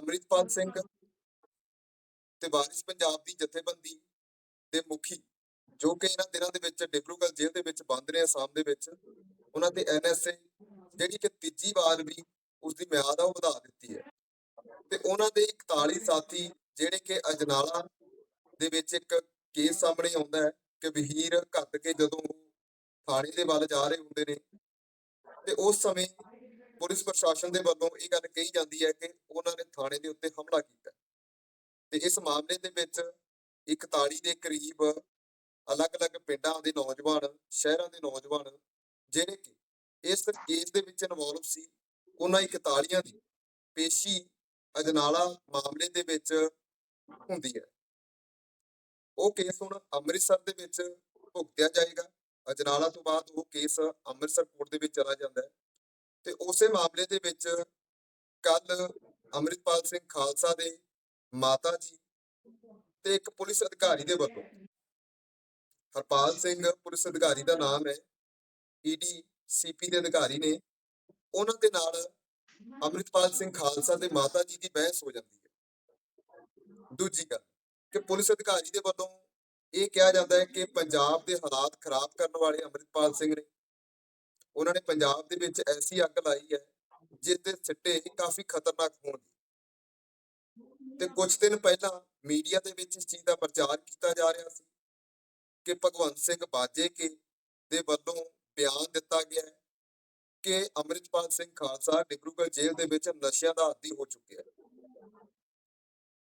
ਅੰਮ੍ਰਿਤਪਾਲ ਸਿੰਘ ਤੇ ਵਾਰਿਸ ਪੰਜਾਬ ਦੀ ਜਥੇਬੰਦੀ ਦੇ ਮੁਖੀ, ਜੋ ਕਿ ਇਹਨਾਂ ਦਿਨਾਂ ਦੇ ਵਿੱਚ ਡਿਬਰੂਗੜ੍ਹ ਜੇਲ੍ਹ ਦੇ ਵਿੱਚ ਬੰਦ ਨੇ ਅਸਾਮ ਦੇ ਵਿੱਚ, ਉਹਨਾਂ ਤੇ ਐਨਐਸਏ ਜਿਹੜੀ ਕਿ ਤੀਜੀ ਵਾਰ ਵੀ ਉਸ ਦੀ ਮਿਆਦ ਆ, ਉਹ ਵਧਾ ਦਿੱਤੀ ਹੈ। ਤੇ ਉਹਨਾਂ ਦੇ 41 ਸਾਥੀ ਜਿਹੜੇ ਕਿ ਅਜਨਾਲਾ ਦੇ ਵਿੱਚ ਇੱਕ ਕੇਸ ਸਾਹਮਣੇ ਆਉਂਦਾ ਹੈ ਕਿ ਵਹੀਰ ਘੱਟ ਕੇ ਜਦੋਂ ਉਹ ਥਾਣੇ ਦੇ ਵੱਲ ਜਾ ਰਹੇ ਹੁੰਦੇ ਨੇ, ਤੇ ਉਸ ਸਮੇਂ ਪੁਲਿਸ ਪ੍ਰਸ਼ਾਸਨ ਦੇ ਵੱਲੋਂ ਇਹ ਗੱਲ ਕਹੀ ਜਾਂਦੀ ਹੈ ਕਿ ਉਹਨਾਂ ਨੇ ਥਾਣੇ ਦੇ ਉੱਤੇ ਹਮਲਾ ਕੀਤਾ। ਤੇ ਇਸ ਮਾਮਲੇ ਦੇ ਵਿੱਚ 41 ਦੇ ਕਰੀਬ ਅਲੱਗ-ਅਲੱਗ ਪਿੰਡਾਂ ਦੇ ਨੌਜਵਾਨ, ਸ਼ਹਿਰਾਂ ਦੇ ਨੌਜਵਾਨ ਜਿਹੜੇ ਕਿ ਇਸ ਕੇਸ ਦੇ ਵਿੱਚ ਇਨਵੋਲਵ ਸੀ, ਉਹਨਾਂ 41 ਦੀ ਪੇਸ਼ੀ ਅਜਨਾਲਾ ਮਾਮਲੇ ਦੇ ਵਿੱਚ ਹੁੰਦੀ ਹੈ। ਉਹ ਕੇਸ ਹੁਣ ਅੰਮ੍ਰਿਤਸਰ ਦੇ ਵਿੱਚ ਭੁਗਤਿਆ ਜਾਏਗਾ। ਅਜਨਾਲਾ ਤੋਂ ਬਾਅਦ ਉਹ ਕੇਸ ਅੰਮ੍ਰਿਤਸਰ ਕੋਰਟ ਦੇ ਵਿੱਚ ਚਲਾ ਜਾਂਦਾ ਹੈ। ਤੇ ਉਸੇ ਮਾਮਲੇ ਦੇ ਵਿੱਚ ਕੱਲ ਅੰਮ੍ਰਿਤਪਾਲ ਸਿੰਘ ਖਾਲਸਾ ਦੇ ਮਾਤਾ ਜੀ ਤੇ ਇੱਕ ਪੁਲਿਸ ਅਧਿਕਾਰੀ ਦੇ ਵੱਲੋਂ ਹਰਪਾਲ ਸਿੰਘ ਪੁਲਿਸ ਅਧਿਕਾਰੀ ਦਾ ਨਾਮ ਹੈ ਈਡੀ ਸੀਪੀ ਦੇ ਅਧਿਕਾਰੀ ਨੇ, ਉਹਨਾਂ ਦੇ ਨਾਲ ਅੰਮ੍ਰਿਤਪਾਲ ਸਿੰਘ ਖਾਲਸਾ ਦੇ ਮਾਤਾ ਜੀ ਦੀ ਬਹਿਸ ਹੋ ਜਾਂਦੀ ਹੈ। ਦੂਜੀ ਗੱਲ, ਕਿ ਪੁਲਿਸ ਅਧਿਕਾਰੀ ਦੇ ਵੱਲੋਂ ਇਹ ਕਿਹਾ ਜਾਂਦਾ ਹੈ ਕਿ ਪੰਜਾਬ ਦੇ ਹਾਲਾਤ ਖਰਾਬ ਕਰਨ ਵਾਲੇ ਅੰਮ੍ਰਿਤਪਾਲ ਸਿੰਘ ਨੇ ਉਹਨਾਂ ਨੇ ਪੰਜਾਬ ਦੇ ਵਿੱਚ ਐਸੀ ਅੱਗ ਲਾਈ ਹੈ ਜਿਸ ਦੇ ਸਿੱਟੇ ਕਾਫੀ ਖਤਰਨਾਕ ਹੋਣਗੇ। ਤੇ ਕੁਝ ਦਿਨ ਪਹਿਲਾਂ ਮੀਡੀਆ ਦੇ ਵਿੱਚ ਇਸ ਚੀਜ਼ ਦਾ ਪ੍ਰਚਾਰ ਕੀਤਾ ਜਾ ਰਿਹਾ ਸੀ ਕਿ ਭਗਵੰਤ ਸਿੰਘ ਬਾਜੇ ਕੇ ਦੇ ਵੱਲੋਂ ਬਿਆਨ ਦਿੱਤਾ ਗਿਆ ਹੈ ਕਿ ਅੰਮ੍ਰਿਤਪਾਲ ਸਿੰਘ ਖਾਲਸਾ ਡਿਬਰੂਗੜ੍ਹ ਜੇਲ੍ਹ ਦੇ ਵਿੱਚ ਨਸ਼ਿਆਂ ਦਾ ਆਦੀ ਹੋ ਚੁੱਕਿਆ ਹੈ।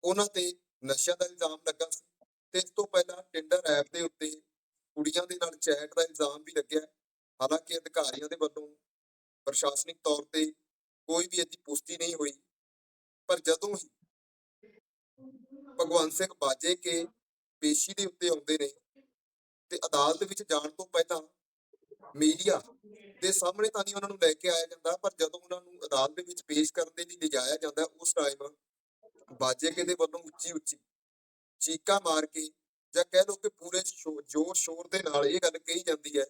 ਉਹਨਾਂ ਤੇ ਨਸ਼ਿਆਂ ਦਾ ਇਲਜ਼ਾਮ ਲੱਗਾ ਸੀ ਤੇ ਇਸ ਤੋਂ ਪਹਿਲਾਂ ਟਿੰਡਰ ਐਪ ਦੇ ਉੱਤੇ ਕੁੜੀਆਂ ਦੇ ਨਾਲ ਚੈਟ ਦਾ ਇਲਜ਼ਾਮ ਵੀ ਲੱਗਿਆ ਹਾਲਾਂਕਿ ਅਧਿਕਾਰੀਆਂ ਦੇ ਵੱਲੋਂ ਪ੍ਰਸ਼ਾਸਨਿਕ ਤੌਰ ਤੇ ਕੋਈ ਵੀ ਇਹਦੀ ਪੁਸ਼ਟੀ ਨਹੀਂ ਹੋਈ, ਪਰ ਜਦੋਂ ਹੀ ਭਗਵੰਤ ਸਿੰਘ ਬਾਜੇ ਕੇ ਪੇਸ਼ੀ ਦੇ ਉੱਤੇ ਆਉਂਦੇ ਨੇ ਤੇ ਅਦਾਲਤ ਵਿੱਚ ਜਾਣ ਤੋਂ ਪਹਿਲਾਂ ਮੀਡੀਆ ਦੇ ਸਾਹਮਣੇ ਤਾਂ ਨਹੀਂ ਉਹਨਾਂ ਨੂੰ ਲੈ ਕੇ ਆਇਆ ਜਾਂਦਾ, ਪਰ ਜਦੋਂ ਉਹਨਾਂ ਨੂੰ ਅਦਾਲਤ ਦੇ ਵਿੱਚ ਪੇਸ਼ ਕਰਨ ਦੇ ਲਈ ਲਿਜਾਇਆ ਜਾਂਦਾ, ਉਸ ਟਾਈਮ ਬਾਜੇ ਕੇ ਦੇ ਵੱਲੋਂ ਉੱਚੀ ਉੱਚੀ ਚੀਕਾ ਮਾਰ ਕੇ ਜਾਂ ਕਹਿ ਲਓ ਕਿ ਪੂਰੇ ਸ਼ੋ- ਜ਼ੋਰ ਸ਼ੋਰ ਦੇ ਨਾਲ ਇਹ ਗੱਲ ਕਹੀ ਜਾਂਦੀ ਹੈ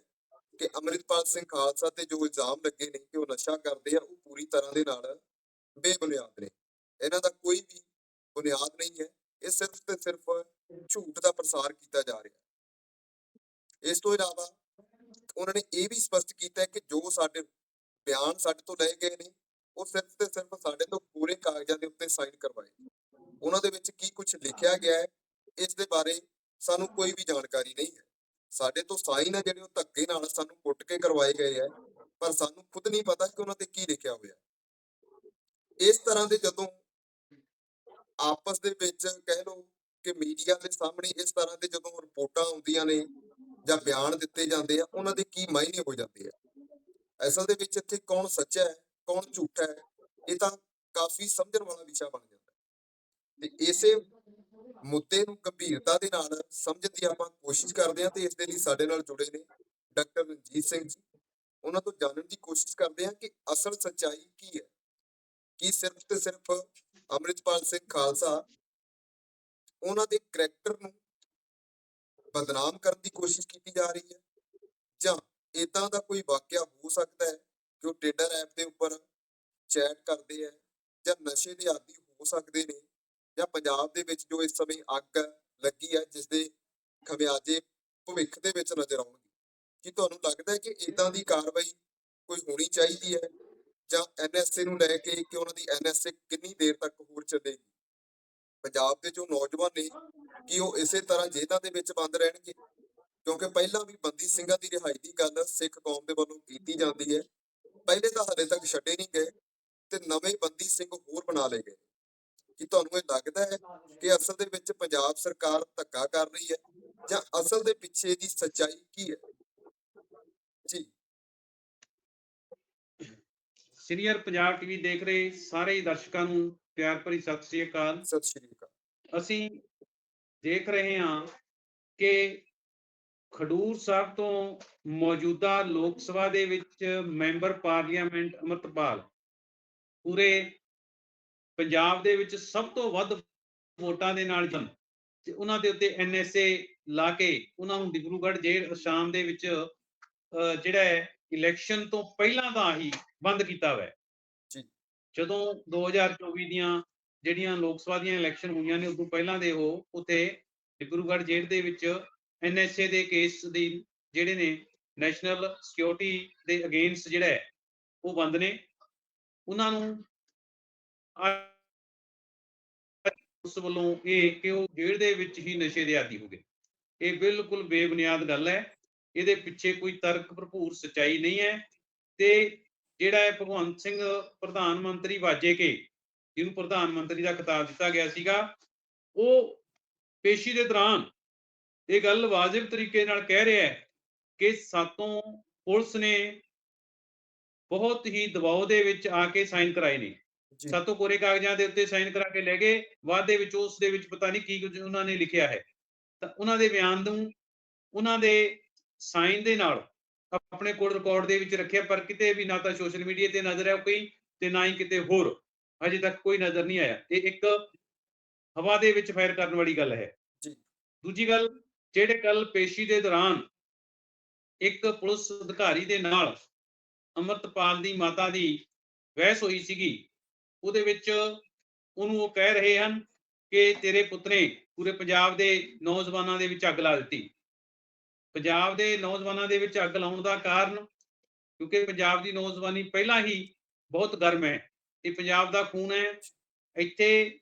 ਕਿ ਅੰਮ੍ਰਿਤਪਾਲ ਸਿੰਘ ਖਾਲਸਾ ਤੇ ਜੋ ਇਲਜ਼ਾਮ ਲੱਗੇ ਨੇ ਕਿ ਉਹ ਨਸ਼ਾ ਕਰਦੇ ਆ, ਉਹ ਪੂਰੀ ਤਰ੍ਹਾਂ ਦੇ ਨਾਲ ਬੇਬੁਨਿਆਦ ਨੇ। ਇਹਨਾਂ ਦਾ ਕੋਈ ਵੀ ਬੁਨਿਆਦ ਨਹੀਂ ਹੈ। ਇਹ ਸਿਰਫ ਤੇ ਸਿਰਫ ਝੂਠ ਦਾ ਪ੍ਰਸਾਰ ਕੀਤਾ ਜਾ ਰਿਹਾ ਹੈ। ਇਸ ਤੋਂ ਇਲਾਵਾ ਉਹਨਾਂ ਨੇ ਇਹ ਵੀ ਸਪਸ਼ਟ ਕੀਤਾ ਹੈ ਕਿ ਜੋ ਸਾਡੇ ਬਿਆਨ ਸਾਡੇ ਤੋਂ ਲਏ ਗਏ ਨੇ, ਉਹ ਸਿਰਫ ਤੇ ਸਿਰਫ ਸਾਡੇ ਤੋਂ ਪੂਰੇ ਕਾਗਜ਼ਾਂ ਦੇ ਉੱਤੇ ਸਾਈਨ ਕਰਵਾਏ ਉਹਨਾਂ ਦੇ ਵਿੱਚ ਕੀ ਕੁਝ ਲਿਖਿਆ ਗਿਆ ਹੈ, ਇਸ ਦੇ ਬਾਰੇ ਸਾਨੂੰ ਕੋਈ ਵੀ ਜਾਣਕਾਰੀ ਨਹੀਂ ਹੈ। ਸਾਡੇ ਤੋਂ ਸਾਈਨ ਹੈ ਜਿਹੜੇ ਉਹ ਧੱਕੇ ਨਾਲ ਸਾਨੂੰ ਕੁੱਟ ਕੇ ਕਰਵਾਏ ਗਏ ਹੈ ਪਰ ਸਾਨੂੰ ਖੁਦ ਨਹੀਂ ਪਤਾ ਕਿ ਉਹਨਾਂ ਤੇ ਕੀ ਲਿਖਿਆ ਹੋਇਆ। ਇਸ ਤਰ੍ਹਾਂ ਦੇ ਜਦੋਂ ਆਪਸ ਦੇ ਵਿੱਚ ਕਹਿ ਲਓ ਕਿ ਮੀਡੀਆ ਦੇ ਸਾਹਮਣੇ ਇਸ ਤਰ੍ਹਾਂ ਦੇ ਜਦੋਂ ਰਿਪੋਰਟਾਂ ਆਉਂਦੀਆਂ ਨੇ ਜਾਂ ਬਿਆਨ ਦਿੱਤੇ ਜਾਂਦੇ ਆ, ਉਹਨਾਂ ਦੇ ਕੀ ਮਾਇਨੇ ਹੋ ਜਾਂਦੇ ਆ? ਅਸਲ ਦੇ ਵਿੱਚ ਇੱਥੇ ਕੌਣ ਸੱਚਾ ਹੈ, ਕੌਣ ਝੂਠਾ ਹੈ, ਇਹ ਤਾਂ ਕਾਫੀ ਸਮਝਣ ਵਾਲਾ ਵਿਸ਼ਾ ਬਣ ਜਾਂਦਾ। ਤੇ ਇਸੇ ਮੁੱਦੇ ਨੂੰ ਗੰਭੀਰਤਾ ਦੇ ਨਾਲ ਸਮਝਣ ਦੀ ਆਪਾਂ ਕੋਸ਼ਿਸ਼ ਕਰਦੇ ਹਾਂ ਤੇ ਇਸ ਦੇ ਲਈ ਸਾਡੇ ਨਾਲ ਜੁੜੇ ਨੇ ਡਾਕਟਰ ਰਣਜੀਤ ਸਿੰਘ ਜੀ। ਉਹਨਾਂ ਤੋਂ ਜਾਣਨ ਦੀ ਕੋਸ਼ਿਸ਼ ਕਰਦੇ ਹਾਂ ਕਿ ਅਸਲ ਸੱਚਾਈ ਕੀ ਹੈ। ਕੀ ਸਿਰਫ ਤੇ ਸਿਰਫ ਅੰਮ੍ਰਿਤਪਾਲ ਸਿੰਘ ਖਾਲਸਾ ਉਹਨਾਂ ਦੇ ਕਰੈਕਟਰ ਨੂੰ ਬਦਨਾਮ ਕਰਨ ਦੀ ਕੋਸ਼ਿਸ਼ ਕੀਤੀ ਜਾ ਰਹੀ ਹੈ ਜਾਂ ਇਦਾਂ ਦਾ ਕੋਈ ਵਾਕਿਆ ਹੋ ਸਕਦਾ ਹੈ ਕਿ ਉਹ ਟਿੰਡਰ ਐਪ ਦੇ ਉੱਪਰ ਚੈਟ ਕਰਦੇ ਆ ਜਾਂ ਨਸ਼ੇ ਦੇ ਆਦੀ ਹੋ ਸਕਦੇ ਨੇ ਜਾਂ ਪੰਜਾਬ ਦੇ ਵਿੱਚ ਜੋ ਇਸ ਸਮੇਂ ਅੱਗ ਲੱਗੀ ਹੈ ਜਿਸ ਦੇ ਖਮਿਆਜੇ ਭਵਿੱਖ ਦੇ ਵਿੱਚ ਨਜ਼ਰ ਆਉਣਗੇ। ਕੀ ਤੁਹਾਨੂੰ ਲੱਗਦਾ ਹੈ ਕਿ ਇਦਾਂ ਦੀ ਕਾਰਵਾਈ ਕੋਈ ਹੋਣੀ ਚਾਹੀਦੀ ਹੈ? ਜਾਂ ਐਨਐਸਏ ਨੂੰ ਲੈ ਕੇ ਕਿ ਉਹਨਾਂ ਦੀ ਐਨਐਸਏ ਕਿੰਨੀ ਦੇਰ ਤੱਕ ਹੋਰ ਚੱਲੇਗੀ? ਪੰਜਾਬ ਦੇ ਜੋ ਨੌਜਵਾਨ ਨੇ, ਕਿ ਉਹ ਇਸੇ ਤਰ੍ਹਾਂ ਜੇਲ੍ਹਾਂ ਦੇ ਵਿੱਚ ਬੰਦ ਰਹਿਣਗੇ? ਕਿਉਂਕਿ ਪਹਿਲਾਂ ਵੀ ਬੰਦੀ ਸਿੰਘਾਂ ਦੀ ਰਿਹਾਈ ਦੀ ਗੱਲ ਸਿੱਖ ਕੌਮ ਦੇ ਵੱਲੋਂ ਕੀਤੀ ਜਾਂਦੀ ਹੈ। ਪਹਿਲੇ ਤਾਂ ਹਲੇ ਤੱਕ ਛੱਡੇ ਨਹੀਂ ਗਏ ਤੇ ਨਵੇਂ ਬੰਦੀ ਸਿੰਘ ਹੋਰ ਬਣਾ ਲਏ ਗਏ। ਕੀ ਤੁਹਾਨੂੰ ਇਹ ਲੱਗਦਾ ਹੈ ਕਿ ਅਸਲ ਦੇ ਵਿੱਚ ਪੰਜਾਬ ਸਰਕਾਰ ਧੱਕਾ ਕਰ ਰਹੀ ਹੈ ਜਾਂ ਅਸਲ ਦੇ ਪਿੱਛੇ ਦੀ ਸੱਚਾਈ ਕੀ ਹੈ? ਜੀ। ਸੀਨੀਅਰ ਪੰਜਾਬ ਟੀਵੀ ਦੇਖ ਰਹੇ ਸਾਰੇ ਦਰਸ਼ਕਾਂ ਨੂੰ ਪਿਆਰ ਭਰੀ ਸਤਿ ਸ੍ਰੀ ਅਕਾਲ। ਸਤਿ ਸ਼੍ਰੀ ਅਕਾਲ। ਅਸੀਂ ਦੇਖ ਰਹੇ ਹਾਂ ਕਿ ਖਡੂਰ ਸਾਹਿਬ ਤੋਂ ਮੌਜੂਦਾ ਲੋਕ ਸਭਾ ਦੇ ਵਿੱਚ ਮੈਂਬਰ ਪਾਰਲੀਮੈਂਟ ਅਮਰਤਪਾਲ ਪੂਰੇ ਪੰਜਾਬ ਦੇ ਵਿੱਚ ਸਭ ਤੋਂ ਵੱਧ ਵੋਟਾਂ ਦੇ ਨਾਲ ਜਨ ਤੇ ਉਹਨਾਂ ਦੇ ਉੱਤੇ ਐਨਐਸਏ ਲਾ ਕੇ ਉਹਨਾਂ ਨੂੰ ਡਿਬਰੂਗੜ੍ਹ ਜੇਲ੍ਹ ਅਸਾਮ ਦੇ ਵਿੱਚ ਜਿਹੜਾ ਹੈ ਇਲੈਕਸ਼ਨ ਤੋਂ ਪਹਿਲਾਂ ਦਾ ਹੀ ਬੰਦ ਕੀਤਾ ਹੋਇਆ। ਜਦੋਂ 2024 ਦੀਆਂ ਜਿਹੜੀਆਂ ਲੋਕ ਸਭਾ ਦੀਆਂ ਇਲੈਕਸ਼ਨ ਹੋਈਆਂ ਨੇ ਉਦੋਂ ਪਹਿਲਾਂ ਦੇ ਉਹ ਉੱਥੇ ਡਿਬਰੂਗੜ੍ਹ ਜੇਲ੍ਹ ਦੇ ਵਿੱਚ ਐਨਐਸਏ ਦੇ ਕੇਸ ਦੀ ਜਿਹੜੇ ਨੇ ਨੈਸ਼ਨਲ ਸਿਕਿਉਰਿਟੀ ਦੇ ਅਗੇਂਸਟ ਜਿਹੜਾ ਹੈ ਉਹ ਬੰਦ ਨੇ। ਉਹਨਾਂ ਨੂੰ ਉਸ ਵੱਲੋਂ ਇਹ ਕਿ ਉਹ ਜੇਲ੍ਹ ਦੇ ਵਿੱਚ ਹੀ ਨਸ਼ੇ ਦੇ ਆਦੀ ਹੋ ਗਏ। ਇਹ ਬਿਲਕੁਲ ਬੇਬੁਨਿਆਦ ਗੱਲ ਹੈ। ਇਹਦੇ ਪਿੱਛੇ ਕੋਈ ਤਰਕ ਭਰਪੂਰ ਸਚਾਈ ਨਹੀਂ ਹੈ ਤੇ ਜਿਹੜਾ ਹੈ ਭਗਵੰਤ ਸਿੰਘ ਪ੍ਰਧਾਨ ਮੰਤਰੀ ਵਾਜੇ ਕੇ, ਜਿਹਨੂੰ ਪ੍ਰਧਾਨ ਮੰਤਰੀ ਦਾ ਖਿਤਾਬ ਦਿੱਤਾ ਗਿਆ ਸੀਗਾ, ਉਹ ਪੇਸ਼ੀ ਦੇ ਦੌਰਾਨ ਇਹ ਗੱਲ ਵਾਜਿਬ ਤਰੀਕੇ ਨਾਲ ਕਹਿ ਰਿਹਾ ਹੈ ਕਿ ਸਾਤੋਂ ਪੁਲਿਸ ਨੇ ਬਹੁਤ ਹੀ ਦਬਾਅ ਦੇ ਵਿੱਚ ਆ ਕੇ ਸਾਈਨ ਕਰਾਏ ਨੇ। ਸਾਤੋਂ ਕੋਰੇ ਕਾਗਜ਼ਾਂ ਦੇ ਉੱਤੇ ਸਾਈਨ ਕਰਾ ਕੇ ਲੈ ਗਏ ਬਾਅਦ ਦੇ ਵਿੱਚ ਉਸ ਦੇ ਵਿੱਚ ਪਤਾ ਨਹੀਂ ਕੀ ਕੁਝ ਉਹਨਾਂ ਨੇ ਲਿਖਿਆ ਹੈ। ਤਾਂ ਉਹਨਾਂ ਦੇ ਬਿਆਨ ਨੂੰ ਉਹਨਾਂ ਦੇ ਸਾਈਨ ਦੇ ਨਾਲ ਆਪਣੇ ਕੋਲ ਰਿਕਾਰਡ ਦੇ ਵਿੱਚ ਰੱਖਿਆ ਪਰ ਕਿਤੇ ਵੀ ਨਾ ਤਾਂ ਸੋਸ਼ਲ ਮੀਡੀਆ ਤੇ ਨਜ਼ਰ ਆਇਆ ਕੋਈ ਤੇ ਨਾ ਹੀ ਕਿਤੇ ਹੋਰ। ਅਜੇ ਤੱਕ ਕੋਈ ਨਜ਼ਰ ਨਹੀਂ ਆਇਆ। ਇਹ ਇੱਕ ਹਵਾ ਦੇ ਵਿੱਚ ਫਾਇਰ ਕਰਨ ਵਾਲੀ ਗੱਲ ਹੈ। ਜੀ। ਦੂਜੀ ਗੱਲ ਜਿਹੜੇ ਕੱਲ ਪੇਸ਼ੀ ਦੇ ਦੌਰਾਨ ਇੱਕ ਪੁਲਿਸ ਅਧਿਕਾਰੀ ਦੇ ਨਾਲ ਅਮਰਤਪਾਲ ਦੀ ਮਾਤਾ ਦੀ ਬਹਿਸ ਹੋਈ ਸੀਗੀ ਉਹਦੇ ਵਿੱਚ ਉਹਨੂੰ ਉਹ ਕਹਿ ਰਹੇ ਹਨ ਕਿ ਤੇਰੇ ਪੁੱਤ ਨੇ ਪੂਰੇ ਪੰਜਾਬ ਦੇ ਨੌਜਵਾਨਾਂ ਦੇ ਵਿੱਚ ਅੱਗ ਲਾ ਦਿੱਤੀ। ਪੰਜਾਬ ਦੇ ਨੌਜਵਾਨਾਂ ਦੇ ਵਿੱਚ ਅੱਗ ਲਾਉਣ ਦਾ ਕਾਰਨ ਕਿਉਂਕਿ ਪੰਜਾਬ ਦੀ ਨੌਜਵਾਨੀ ਪਹਿਲਾਂ ਹੀ ਬਹੁਤ ਗਰਮ ਹੈ ਇਹ ਪੰਜਾਬ ਦਾ ਖੂਨ ਹੈ ਇੱਥੇ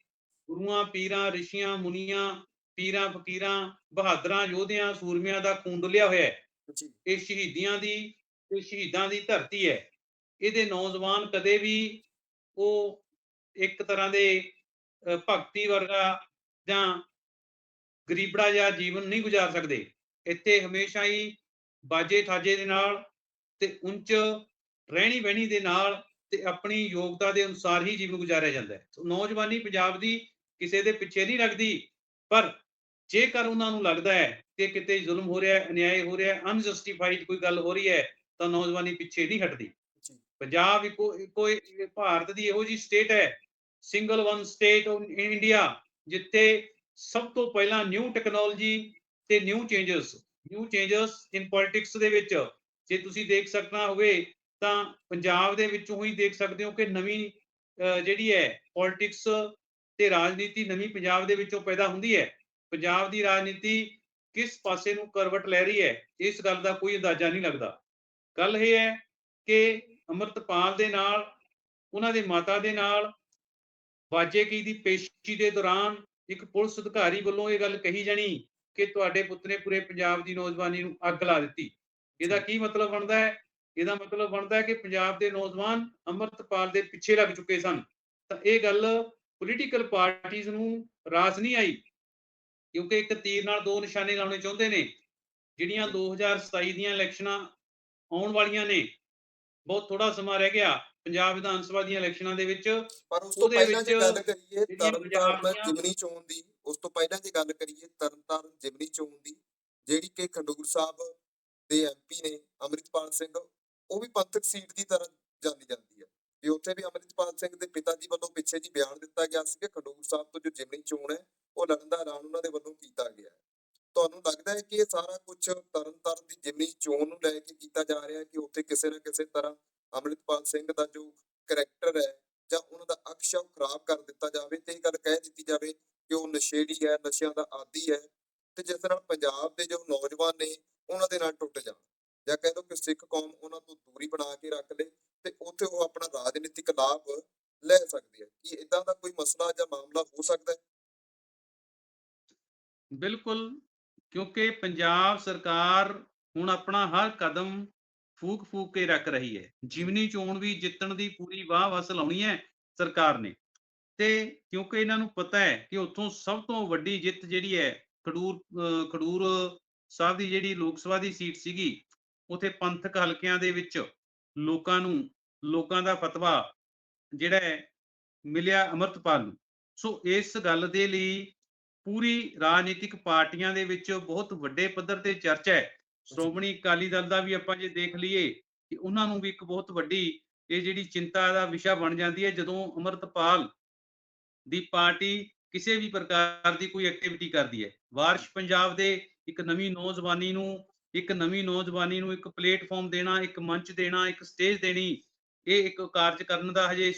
ਗੁਰੂਆਂ ਪੀਰਾਂ ਰਿਸ਼ੀਆਂ ਮੁਨੀਆਂ ਪੀਰਾਂ ਫਕੀਰਾਂ ਬਹਾਦਰਾਂ ਯੋਧਿਆਂ ਸੂਰਮਿਆਂ ਦਾ ਖੂਨ ਡੁੱਲਿਆ ਹੋਇਆ ਹੈ। ਇਹ ਸ਼ਹੀਦੀਆਂ ਦੀ ਤੇ ਸ਼ਹੀਦਾਂ ਦੀ ਧਰਤੀ ਹੈ। ਇਹਦੇ ਨੌਜਵਾਨ ਕਦੇ ਵੀ ਉਹ ਇੱਕ ਤਰ੍ਹਾਂ ਦੇ ਭਗਤੀ ਵਰਗਾ ਜਾਂ ਗਰੀਬੜਾ ਜਿਹਾ ਜੀਵਨ ਨਹੀਂ ਗੁਜ਼ਾਰ ਸਕਦੇ। ਇੱਥੇ ਹਮੇਸ਼ਾ ਹੀ ਬਾਜੇ ਠਾਜੇ ਦੇ ਨਾਲ ਤੇ ਉੱਚ ਰਹਿਣੀ ਬਹਿਣੀ ਦੇ ਨਾਲ ਤੇ ਆਪਣੀ ਯੋਗਤਾ ਦੇ ਅਨੁਸਾਰ ਹੀ ਜੀਵਨ ਗੁਜ਼ਾਰਿਆ ਜਾਂਦਾ ਹੈ। ਨੌਜਵਾਨੀ ਪੰਜਾਬ ਦੀ ਕਿਸੇ ਦੇ ਪਿੱਛੇ ਨਹੀਂ ਲੱਗਦੀ, ਪਰ ਜੇਕਰ ਉਹਨਾਂ ਨੂੰ ਲੱਗਦਾ ਹੈ ਕਿ ਕਿਤੇ ਜ਼ੁਲਮ ਹੋ ਰਿਹਾ ਹੈ, ਅਨਿਆਏ ਹੋ ਰਿਹਾ ਹੈ ਅਨਜਸਟੀਫਾਈਡ ਕੋਈ ਗੱਲ ਹੋ ਰਹੀ ਹੈ, ਤਾਂ ਨੌਜਵਾਨੀ ਪਿੱਛੇ ਨਹੀਂ ਹਟਦੀ। ਪੰਜਾਬ ਇੱਕੋ ਇੱਕੋ ਭਾਰਤ ਦੀ ਇਹੋ ਜੀ ਸਟੇਟ ਹੈ single one state in India ਜਿੱਥੇ ਸਭ ਤੋਂ ਪਹਿਲਾਂ ਨਿਊ ਟੈਕਨੋਲੋਜੀ ਤੇ new changes new changes in politics ਦੇ ਵਿੱਚ, ਜੇ ਤੁਸੀਂ ਦੇਖ ਸਕਣਾ ਹੋਵੇ ਤਾਂ ਪੰਜਾਬ ਦੇ ਵਿੱਚੋਂ ਹੀ ਦੇਖ ਸਕਦੇ ਹੋ ਕਿ ਨਵੀਂ ਜਿਹੜੀ ਹੈ ਪੋਲਿਟਿਕਸ ਤੇ ਰਾਜਨੀਤੀ ਨਵੀਂ ਪੰਜਾਬ ਦੇ ਵਿੱਚੋਂ ਪੈਦਾ ਹੁੰਦੀ ਹੈ। ਪੰਜਾਬ ਦੀ ਰਾਜਨੀਤੀ ਕਿਸ ਪਾਸੇ ਨੂੰ ਕਰਵਟ ਲੈ ਰਹੀ ਹੈ, ਇਸ ਗੱਲ ਦਾ ਕੋਈ ਅੰਦਾਜ਼ਾ ਨਹੀਂ ਲੱਗਦਾ। ਗੱਲ ਇਹ ਹੈ ਕਿ ਅਮਰਤਪਾਲ ਦੇ ਨਾਲ ਉਹਨਾਂ ਦੇ ਮਾਤਾ ਦੇ ਨਾਲ ਵਾਜੇ ਕੀ ਦੀ ਪੇਸ਼ੀ ਦੇ ਦੌਰਾਨ ਇੱਕ ਪੁਲਿਸ ਅਧਿਕਾਰੀ ਵੱਲੋਂ ਇਹ ਗੱਲ ਕਹੀ ਜਾਣੀ ਕਿ ਤੁਹਾਡੇ ਪੁੱਤ ਨੇ ਪੂਰੇ ਪੰਜਾਬ ਦੀ ਨੌਜਵਾਨੀ ਨੂੰ ਅੱਗ ਲਾ ਦਿੱਤੀ। ਇਹਦਾ ਕੀ ਮਤਲਬ ਬਣਦਾ ਹੈ? ਇਹਦਾ ਮਤਲਬ ਬਣਦਾ ਹੈ ਕਿ ਪੰਜਾਬ ਦੇ ਨੌਜਵਾਨ ਅਮਰਤਪਾਲ ਦੇ ਪਿੱਛੇ ਲੱਗ ਚੁੱਕੇ ਸਨ। ਤਾਂ ਇਹ ਗੱਲ ਪੋਲੀਟੀਕਲ ਪਾਰਟੀਆਂ ਨੂੰ ਰਾਸ ਨਹੀਂ ਆਈ ਕਿਉਂਕਿ ਇੱਕ ਤੀਰ ਨਾਲ ਦੋ ਨਿਸ਼ਾਨੇ ਲਾਉਣੇ ਚਾਹੁੰਦੇ ਨੇ ਜਿਹੜੀਆਂ 2027 ਦੀਆਂ ਇਲੈਕਸ਼ਨਾਂ ਆਉਣ ਵਾਲੀਆਂ ਨੇ ਬਹੁਤ ਥੋੜਾ ਸਮਾਂ ਰਹਿ ਗਿਆ ਪੰਜਾਬ ਵਿਧਾਨ ਸਭਾ ਦੀਆਂ ਇਲੈਕਸ਼ਨਾਂ ਦੇ ਵਿੱਚ। ਪਰ ਉਸ ਤੋਂ ਉਹਦੇ ਪਹਿਲਾਂ ਜੇ ਵਿੱਚ ਗੱਲ ਕਰੀਏ ਤਰਨਤਾਰਨ ਜਿਮਨੀ ਚੋਣ ਦੀ ਉਸ ਤੋਂ ਪਹਿਲਾਂ ਜੇ ਗੱਲ ਕਰੀਏ ਤਰਨਤਾਰਨ ਜਿਮਨੀ ਚੋਣ ਦੀ ਜਿਹੜੀ ਕਿ ਖੰਡੂਰ ਸਾਹਿਬ ਦੇ ਐਮਪੀ ਨੇ ਅੰਮ੍ਰਿਤਪਾਲ ਸਿੰਘ ਉਹ ਵੀ ਪੰਥਕ ਸੀਟ ਦੀ ਤਰ੍ਹਾਂ ਜਾਣੀ ਜਾਂਦੀ ਹੈ। ਤੇ ਉੱਥੇ ਵੀ ਅੰਮ੍ਰਿਤਪਾਲ ਸਿੰਘ ਦੇ ਪਿਤਾ ਜੀ ਵੱਲੋਂ ਪਿੱਛੇ ਜੀ ਬਿਆਨ ਦਿੱਤਾ ਗਿਆ ਸੀ ਕਿ ਖੰਡੂਰ ਸਾਹਿਬ ਤੋਂ ਜੋ ਜਿਮਨੀ ਚੋਣ ਹੈ ਉਹ ਲੜਨ ਦਾ ਐਲਾਨ ਉਹਨਾਂ ਦੇ ਵੱਲੋਂ ਕੀਤਾ ਗਿਆ ਹੈ। ਤੁਹਾਨੂੰ ਲੱਗਦਾ ਹੈ ਕਿ ਇਹ ਸਾਰਾ ਕੁਝ ਤਰਨਤਾਰਨ ਦੀ ਜਿਮਨੀ ਚੋਣ ਨੂੰ ਲੈ ਕੇ ਕੀਤਾ ਜਾ ਰਿਹਾ ਹੈ ਕਿ ਉੱਥੇ ਕਿਸੇ ਨਾ ਕਿਸੇ ਤਰ੍ਹਾਂ ਅੰਮ੍ਰਿਤਪਾਲ ਸਿੰਘ ਦਾ ਜੋ ਕਰੈਕਟਰ ਹੈ ਜਾਂ ਉਹਨਾਂ ਦਾ ਅਕਸ਼ ਖਰਾਬ ਕਰ ਦਿੱਤਾ ਜਾਵੇ ਤੇ ਇਹ ਗੱਲ ਕਹਿ ਦਿੱਤੀ ਜਾਵੇ ਕਿ ਉਹ ਨਸ਼ੇੜੀ ਹੈ, ਨਸ਼ਿਆਂ ਦਾ ਆਦੀ ਹੈ ਤੇ ਜਿਸ ਨਾਲ ਪੰਜਾਬ ਦੇ ਜੋ ਨੌਜਵਾਨ ਨੇ ਉਹਨਾਂ ਦੇ ਨਾਲ ਟੁੱਟ ਜਾਣ। ਜਾਂ ਕਹਿ ਲਓ ਕਿ ਸਿੱਖ ਕੌਮ ਉਹਨਾਂ ਤੋਂ ਦੂਰੀ ਬਣਾ ਕੇ ਰੱਖ ਲੇ ਤੇ ਉੱਥੇ ਉਹ ਆਪਣਾ ਰਾਜਨੀਤਿਕ ਲਾਭ ਲੈ ਸਕਦੇ ਹੈ। ਕੀ ਇਦਾਂ ਦਾ ਕੋਈ ਮਸਲਾ ਜਾਂ ਮਾਮਲਾ ਹੋ ਸਕਦਾ ਹੈ? ਬਿਲਕੁਲ ਕਿਉਂਕਿ ਪੰਜਾਬ ਸਰਕਾਰ ਹੁਣ ਆਪਣਾ ਹਰ ਕਦਮ ਫੂਕ ਫੂਕ ਕੇ ਰੱਖ ਰਹੀ ਹੈ। ਜਿਮਨੀ ਚੋਣ ਵੀ ਜਿੱਤਣ ਦੀ ਪੂਰੀ ਵਾਹ ਵਸ ਲਾਉਣੀ ਹੈ ਸਰਕਾਰ ਨੇ। ਤੇ ਕਿਉਂਕਿ ਇਹਨਾਂ ਨੂੰ ਪਤਾ ਹੈ ਕਿ ਉੱਥੋਂ ਸਭ ਤੋਂ ਵੱਡੀ ਜਿੱਤ ਜਿਹੜੀ ਹੈ ਖਡੂਰ ਖਡੂਰ ਸਾਹਿਬ ਦੀ ਜਿਹੜੀ ਲੋਕ ਸਭਾ ਦੀ ਸੀਟ ਸੀਗੀ, ਉਥੇ ਪੰਥਕ ਹਲਕਿਆਂ ਦੇ ਵਿੱਚ ਲੋਕਾਂ ਨੂੰ, ਲੋਕਾਂ ਦਾ ਫਤਵਾ ਜਿਹੜਾ ਹੈ ਮਿਲਿਆ ਅਮਰਤਪਾਲ ਨੂੰ। ਸੋ ਇਸ ਗੱਲ ਦੇ ਲਈ ਪੂਰੀ ਰਾਜਨੀਤਿਕ ਪਾਰਟੀਆਂ ਦੇ ਵਿੱਚ ਬਹੁਤ ਵੱਡੇ ਪੱਧਰ ਤੇ ਚਰਚਾ ਹੈ। ਸ਼੍ਰੋਮਣੀ ਅਕਾਲੀ ਦਲ ਦਾ ਵੀ ਆਪਾਂ ਜੇ ਦੇਖ ਲਈਏ ਕਿ ਉਹਨਾਂ ਨੂੰ ਵੀ ਇੱਕ ਬਹੁਤ ਵੱਡੀ ਇਹ ਜਿਹੜੀ ਚਿੰਤਾ ਦਾ ਵਿਸ਼ਾ ਬਣ ਜਾਂਦੀ ਹੈ ਜਦੋਂ ਅਮਰਤਪਾਲ ਦੀ ਪਾਰਟੀ ਕਿਸੇ ਵੀ ਪ੍ਰਕਾਰ ਦੀ ਕੋਈ ਐਕਟੀਵਿਟੀ ਕਰਦੀ ਹੈ। ਵਾਰਸ਼ ਪੰਜਾਬ ਦੇ ਇੱਕ ਨਵੀਂ ਨੌਜਵਾਨੀ ਨੂੰ ਇੱਕ ਨਵੀਂ ਨੌਜਵਾਨੀ ਨੂੰ ਇੱਕ ਪਲੇਟਫਾਰਮ ਦੇਣਾ ਇੱਕ ਮੰਚ ਦੇਣਾ ਇੱਕ ਸਟੇਜ ਦੇਣੀ ਇਹ ਇੱਕ ਕਾਰਜ ਕਰਨ ਦਾ ਹਜੇ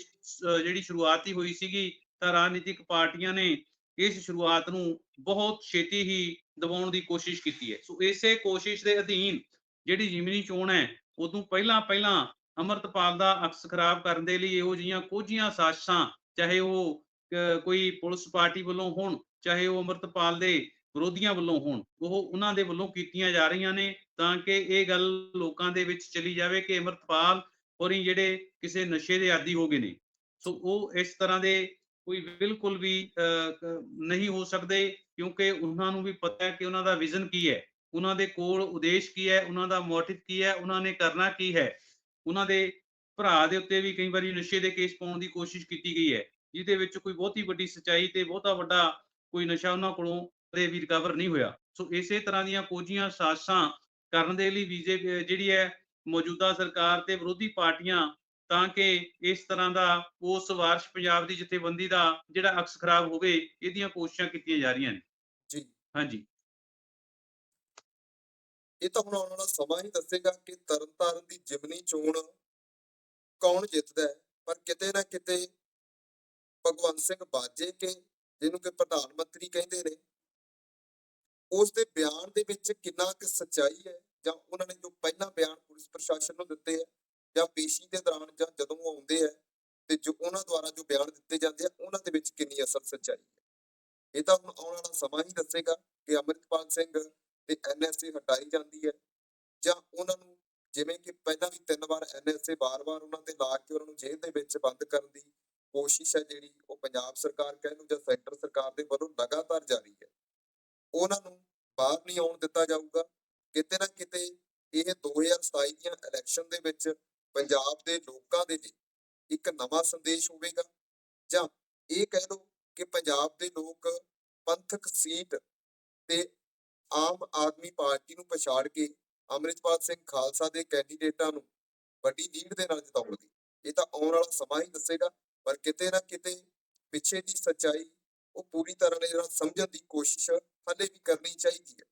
ਜਿਹੜੀ ਸ਼ੁਰੂਆਤ ਹੀ ਹੋਈ ਸੀਗੀ ਤਾਂ ਰਾਜਨੀਤਿਕ ਪਾਰਟੀਆਂ ਨੇ ਇਸ ਸ਼ੁਰੂਆਤ ਨੂੰ ਬਹੁਤ ਛੇਤੀ ਹੀ ਦਬਾਉਣ ਦੀ ਕੋਸ਼ਿਸ਼ ਕੀਤੀ ਹੈ। ਸੋ ਇਸੇ ਕੋਸ਼ਿਸ਼ ਦੇ ਅਧੀਨ ਜਿਹੜੀ ਜ਼ਿਮਨੀ ਚੋਣ ਹੈ ਉਦੋਂ ਪਹਿਲਾਂ ਪਹਿਲਾਂ ਅਮਰਤਪਾਲ ਦਾ ਅਕਸ ਖਰਾਬ ਕਰਨ ਦੇ ਲਈ ਇਹੋ ਜਿਹੀਆਂ ਕੋਝੀਆਂ ਸਾਜ਼ਿਸ਼ਾਂ, ਚਾਹੇ ਉਹ ਕੋਈ ਪੁਲਿਸ ਪਾਰਟੀ ਵੱਲੋਂ ਹੋਣ, ਚਾਹੇ ਉਹ ਅਮਰਤਪਾਲ ਦੇ ਵਿਰੋਧੀਆਂ ਵੱਲੋਂ ਹੋਣ, ਉਹ ਉਹਨਾਂ ਦੇ ਵੱਲੋਂ ਕੀਤੀਆਂ ਜਾ ਰਹੀਆਂ ਨੇ ਤਾਂ ਕਿ ਇਹ ਗੱਲ ਲੋਕਾਂ ਦੇ ਵਿੱਚ ਚਲੀ ਜਾਵੇ ਕਿ ਅਮਰਤਪਾਲ ਹੋਰੀ ਜਿਹੜੇ ਕਿਸੇ ਨਸ਼ੇ ਦੇ ਆਦੀ ਹੋ ਗਏ ਨੇ। ਸੋ ਉਹ ਇਸ ਤਰ੍ਹਾਂ ਦੇ ਕੋਈ ਬਿਲਕੁਲ ਵੀ ਨਹੀਂ ਹੋ ਸਕਦੇ ਕਿਉਂਕਿ ਉਹਨਾਂ ਨੂੰ ਵੀ ਪਤਾ ਹੈ ਕਿ ਉਹਨਾਂ ਦਾ ਵਿਜ਼ਨ ਕੀ ਹੈ। ਉਹਨਾਂ ਦੇ ਕੋਲ ਉਦੇਸ਼ ਕੀ ਹੈ, ਉਹਨਾਂ ਦਾ ਮੋਟਿਵ ਕੀ ਹੈ, ਉਹਨਾਂ ਨੇ ਕਰਨਾ ਕੀ ਹੈ। ਉਹਨਾਂ ਦੇ ਭਰਾ ਦੇ ਉੱਤੇ ਵੀ ਕਈ ਵਾਰੀ ਨਸ਼ੇ ਦੇ ਕੇਸ ਪਾਉਣ ਦੀ ਕੋਸ਼ਿਸ਼ ਕੀਤੀ ਗਈ ਹੈ, ਜਿਹਦੇ ਵਿੱਚ ਕੋਈ ਬਹੁਤੀ ਵੱਡੀ ਸਚਾਈ ਤੇ ਬਹੁਤਾ ਵੱਡਾ ਕੋਈ ਨਸ਼ਾ ਉਹਨਾਂ ਕੋਲੋਂ ਕਦੇ ਵੀ ਰਿਕਵਰ ਨਹੀਂ ਹੋਇਆ। ਸੋ ਇਸੇ ਤਰ੍ਹਾਂ ਦੀਆਂ ਕੋਝੀਆਂ ਸਾਸ਼ਾਂ ਕਰਨ ਦੇ ਲਈ ਬੀਜੇਪੀ ਜਿਹੜੀ ਹੈ ਮੌਜੂਦਾ ਸਰਕਾਰ ਤੇ ਵਿਰੋਧੀ ਪਾਰਟੀਆਂ ਤਾਂ ਕਿ ਇਸ ਤਰ੍ਹਾਂ ਦਾ ਉਸ ਵਾਰਸ਼ ਪੰਜਾਬ ਦੀ ਜਥੇਬੰਦੀ ਦਾ ਜਿਹੜਾ ਅਕਸ ਖਰਾਬ ਹੋਵੇ ਇਹਦੀਆਂ ਕੋਸ਼ਿਸ਼ਾਂ ਕੀਤੀਆਂ ਜਾ ਰਹੀਆਂ ਨੇ। ਜੀ। ਹਾਂਜੀ। ਇਹ ਤਾਂ ਹੁਣ ਆਉਣ ਵਾਲਾ ਸਮਾਂ ਹੀ ਦੱਸੇਗਾ ਕਿ ਤਰਨਤਾਰਨ ਦੀ ਜਿਮਨੀ ਚੋਣ ਕੌਣ ਜਿੱਤਦਾ ਹੈ ਪਰ ਕਿਤੇ ਨਾ ਕਿਤੇ ਭਗਵੰਤ ਸਿੰਘ ਬਾਜੇ ਕੇ ਜਿਹਨੂੰ ਕਿ ਪ੍ਰਧਾਨ ਮੰਤਰੀ ਕਹਿੰਦੇ ਨੇ ਉਸ ਦੇ ਬਿਆਨ ਦੇ ਵਿੱਚ ਕਿੰਨਾ ਕੁ ਸੱਚਾਈ ਹੈ ਜਾਂ ਉਹਨਾਂ ਨੇ ਜੋ ਪਹਿਲਾਂ ਬਿਆਨ ਪੁਲਿਸ ਪ੍ਰਸ਼ਾਸਨ ਨੂੰ ਦਿੱਤੇ ਹੈ ਜਾਂ ਪੇਸ਼ੀ ਦੇ ਦੌਰਾਨ ਜਾਂ ਜਦੋਂ ਉਹ ਆਉਂਦੇ ਹੈ ਤੇ ਜੋ ਉਹਨਾਂ ਦੁਆਰਾ ਜੋ ਬਿਆਨ ਦਿੱਤੇ ਜਾਂਦੇ ਆ, ਉਹਨਾਂ ਦੇ ਵਿੱਚ ਕਿੰਨੀ ਅਸਲ ਸੱਚਾਈ ਹੈ। ਇਹ ਤਾਂ ਹੁਣ ਆਉਣ ਵਾਲਾ ਸਮਾਂ ਹੀ ਦੱਸੇਗਾ ਕਿ ਅੰਮ੍ਰਿਤਪਾਲ ਸਿੰਘ ਤੇ ਐਨਐਸਏ ਹਟਾਈ ਜਾਂਦੀ ਹੈ ਜਾਂ ਉਹਨਾਂ ਨੂੰ ਜਿਵੇਂ ਕਿ ਪਹਿਲਾਂ ਵੀ ਤਿੰਨ ਵਾਰ ਐਨਐਸਏ ਵਾਰ-ਵਾਰ ਉਹਨਾਂ ਤੇ ਲਾ ਕੇ ਉਹਨਾਂ ਨੂੰ ਜੇਲ੍ਹ ਦੇ ਵਿੱਚ ਬੰਦ ਕਰਨ ਦੀ ਕੋਸ਼ਿਸ਼ ਹੈ ਜਿਹੜੀ ਉਹ ਪੰਜਾਬ ਸਰਕਾਰ ਕਹਿ ਲਓ ਜਾਂ ਸੈਂਟਰ ਸਰਕਾਰ ਦੇ ਵੱਲੋਂ ਲਗਾਤਾਰ ਜਾਰੀ ਹੈ। ਉਹਨਾਂ ਨੂੰ ਬਾਹਰ ਨਹੀਂ ਆਉਣ ਦਿੱਤਾ ਜਾਊਗਾ। ਕਿਤੇ ਨਾ ਕਿਤੇ ਇਹ 2027 ਦੀਆਂ ਇਲੈਕਸ਼ਨ ਦੇ ਵਿੱਚ ਪੰਜਾਬ ਦੇ ਲੋਕਾਂ ਦੇ ਲਈ ਇੱਕ ਨਵਾਂ ਸੰਦੇਸ਼ ਹੋਵੇਗਾ। ਜਾਂ ਇਹ ਕਹਿ ਲਓ ਕਿ ਪੰਜਾਬ ਦੇ ਲੋਕ ਪੰਥਕ ਸੀਟ ਤੇ ਆਮ ਆਦਮੀ ਪਾਰਟੀ ਨੂੰ ਪਛਾੜ ਕੇ ਅੰਮ੍ਰਿਤਪਾਲ ਸਿੰਘ ਖਾਲਸਾ ਦੇ ਕੈਂਡੀਡੇਟਾਂ ਨੂੰ ਵੱਡੀ ਲੀਡ ਦੇ ਨਾਲ ਜਿਤਾਉਣਗੇ। ਇਹ ਤਾਂ ਆਉਣ ਵਾਲਾ ਸਮਾਂ ਹੀ ਦੱਸੇਗਾ, ਪਰ ਕਿਤੇ ਨਾ ਕਿਤੇ ਪਿੱਛੇ ਦੀ ਸੱਚਾਈ ਉਹ ਪੂਰੀ ਤਰ੍ਹਾਂ ਨਾਲ ਸਮਝਣ ਦੀ ਕੋਸ਼ਿਸ਼ ਹਲੇ ਵੀ ਕਰਨੀ ਚਾਹੀਦੀ ਹੈ।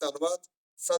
ਧੰਨਵਾਦ।